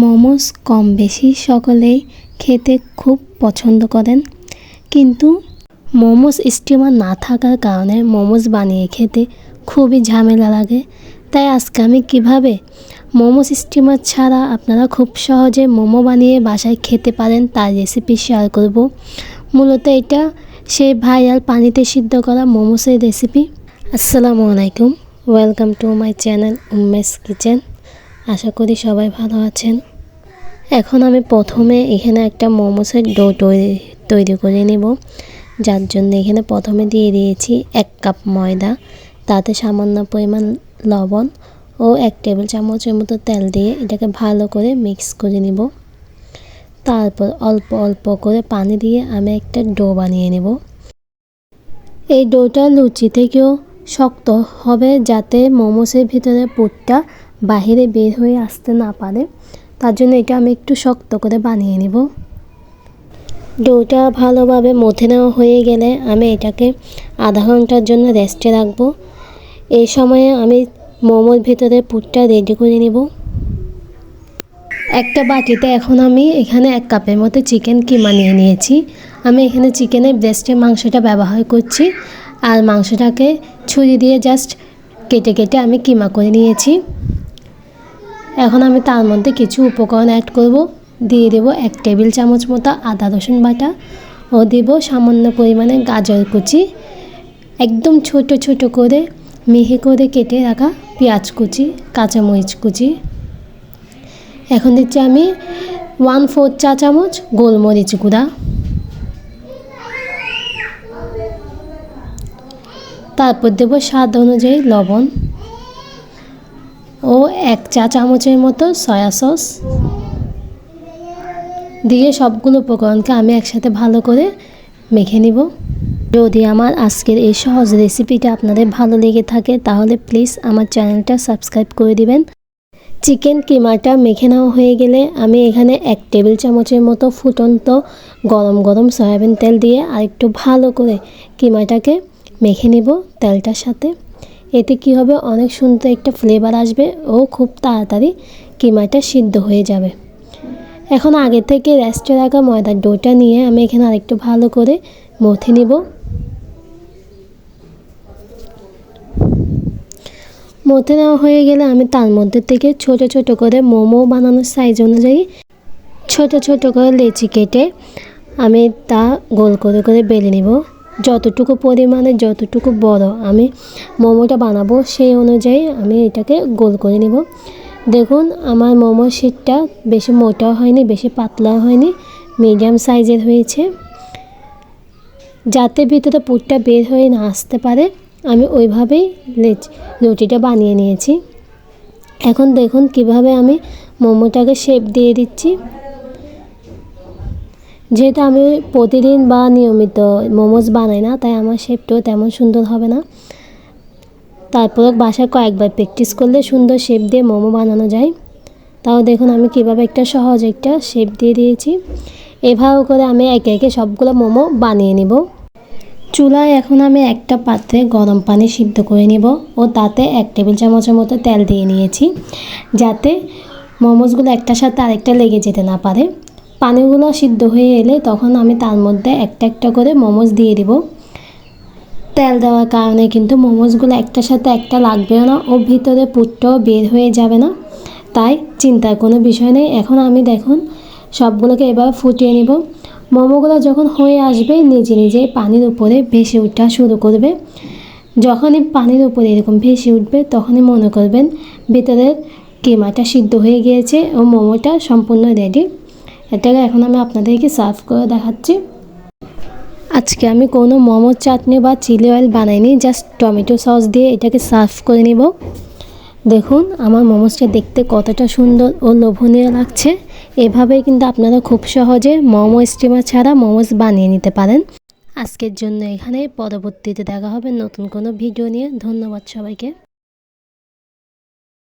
মোমোস কম বেশি সকলেই খেতে খুব পছন্দ করেন। কিন্তু মোমোস স্টিমার না থাকার কারণে মোমোস বানিয়ে খেতে খুবই ঝামেলা লাগে। তাই আজকে আমি কীভাবে মোমোস স্টিমার ছাড়া আপনারা খুব সহজে মোমো বানিয়ে বাসায় খেতে পারেন তার রেসিপি শেয়ার করব। মূলত এটা সেই ভাইরাল পানিতে সিদ্ধ করা মোমোসের রেসিপি আসসালামু আলাইকুম welcome to my channel উম্মেস kitchen. আশা করি সবাই ভালো আছেন। এখন আমি প্রথমে এখানে একটা মোমোসের ডো তৈরি করে নেব। যার জন্য এখানে প্রথমে দিয়ে দিয়েছি এক কাপ ময়দা, তাতে সামান্য পরিমাণ লবণ ও এক টেবিল চামচের মতো তেল দিয়ে এটাকে ভালো করে মিক্স করে নেব। তারপর অল্প অল্প করে পানি দিয়ে আমি একটা ডো বানিয়ে নেব। এই ডোটা লুচি থেকেও শক্ত হবে যাতে মোমোসের ভিতরে পুরটা বাহিরে বের হয়ে আসতে না পারে। তার জন্য এটা আমি একটু শক্ত করে বানিয়ে নেব। ডোটা ভালোভাবে মথে নেওয়া হয়ে গেলে আমি এটাকে আধা ঘণ্টার জন্য রেস্টে রাখব। এই সময়ে আমি মোমোর ভেতরে পুরটা রেডি করে নেব। একটা বাটিতে এখন আমি এখানে এক কাপের মতো চিকেন কিমা নিয়ে নিয়েছি। আমি এখানে চিকেনের ব্রেস্টের মাংসটা ব্যবহার করছি। আর মাংসটাকে ছুরি দিয়ে জাস্ট কেটে কেটে আমি কিমা করে নিয়েছি। এখন আমি তার মধ্যে কিছু উপকরণ অ্যাড করব। দিয়ে দেব এক টেবিল চামচ মতো আদা, রসুন বাটা ও দেব সামান্য পরিমাণে গাজর কুচি। একদম ছোট ছোট করে, মিহি করে কেটে রাখা পেঁয়াজ কুচি, কাঁচামরিচ কুচি। এখন দিচ্ছি আমি ওয়ান ফোর চা চামচ গোলমরিচ গুঁড়া। তারপর দেবো স্বাদ অনুযায়ী লবণ। ও এক চা চামচের মতো সয়া সস। দিয়ে সবগুলো উপকরণকে আমি একসাথে ভালো করে মেখে নিব। যদি আমার আজকের এই সহজ রেসিপিটা আপনাদের ভালো লেগে থাকে, তাহলে প্লিজ আমার চ্যানেলটা সাবস্ক্রাইব করে দিবেন। চিকেন কিমাটা মেখে নেওয়া হয়ে গেলে আমি এখানে এক টেবিল চামচের মতো ফুটন্ত গরম গরম সয়াবিন তেল দিয়ে আরেকটু ভালো করে কিমাটাকে মেখে নিব তেলটার সাথে। এতে কি হবে? অনেক সুন্দর একটা ফ্লেভার আসবে ও খুব তাড়াতাড়ি কিমাটা সিদ্ধ হয়ে যাবে। এখন আগে থেকে রেস্টে রাখা ময়দার ডোটা নিয়ে আমি এখানে আরেকটু ভালো করে মথে নিব। মথে নেওয়া হয়ে গেলে আমি তার মধ্যে থেকে ছোট ছোট করে মোমো বানানোর সাইজ অনুযায়ী ছোট ছোট করে লেচি কেটে আমি তা গোল করে করে বেলে নিব। যতটুকু পরিমাণে, যতটুকু বড় আমি মোমোটা বানাবো, সেই অনুযায়ী আমি এটাকে গোল করে নেব। দেখুন, আমার মোমো শিটটা বেশি মোটাও হয়নি, বেশি পাতলাও হয়নি মিডিয়াম সাইজের হয়েছে। যাতে ভিতরে পুরটা বের হয়ে না আসতে পারে, আমি ওইভাবেই রুটিটা বানিয়ে নিয়েছি। এখন দেখুন কীভাবে আমি মোমোটাকে শেপ দিয়ে দিচ্ছি। যেহেতু আমি প্রতিদিন বা নিয়মিত মোমোজ বানাই না, তাই আমার শেপটাও তেমন সুন্দর হবে না। তারপর বাসায় কয়েকবার প্র্যাকটিস করলে সুন্দর শেপ দিয়ে মোমো বানানো যায়। তাও দেখুন আমি কীভাবে একটা সহজ একটা শেপ দিয়ে দিয়েছি। এভাবে করে আমি একে একে সবগুলো মোমো বানিয়ে নিব। চুলায় এখন আমি একটা পাত্রে গরম পানি সিদ্ধ করে নিব ও তাতে এক টেবিল চামচের মতো তেল দিয়ে নিয়েছি, যাতে মোমোসগুলো একটার সাথে আরেকটা লেগে যেতে না পারে। পানিগুলো সিদ্ধ হয়ে এলে তখন আমি তার মধ্যে একটা একটা করে মোমোস দিয়ে দিব। তেল দেওয়ার কারণে কিন্তু মোমোসগুলো একটার সাথে একটা লাগবেও না ও ভিতরে পুটটাও বের হয়ে যাবে না। তাই চিন্তার কোনো বিষয় নেই। এখন আমি দেখুন সবগুলোকে এবার ফুটিয়ে নিব। মোমোগুলো যখন হয়ে আসবে নিজে নিজে পানির উপরে ভেসে উঠা শুরু করবে। যখনই পানির উপরে এরকম ভেসে উঠবে তখনই মনে করবেন ভেতরের কেমাটা সিদ্ধ হয়ে গিয়েছে ও মোমোটা সম্পূর্ণ রেডি এটাকে এখন আমি আপনাদেরকে সার্ভ করে দেখাচ্ছি। আজকে আমি কোনো মোমোর চাটনি বা চিলি অয়েল বানাইনি, জাস্ট টমেটো সস দিয়ে এটাকে সার্ভ করে নিব। দেখুন, আমার মোমোসটা দেখতে কতটা সুন্দর ও লোভনীয় লাগছে। এভাবেই কিন্তু আপনারা খুব সহজে মোমো স্টিমার ছাড়া মোমোস বানিয়ে নিতে পারেন। আজকের জন্য এখানে পরবর্তীতে দেখা হবে নতুন কোনো ভিডিও নিয়ে। ধন্যবাদ সবাইকে।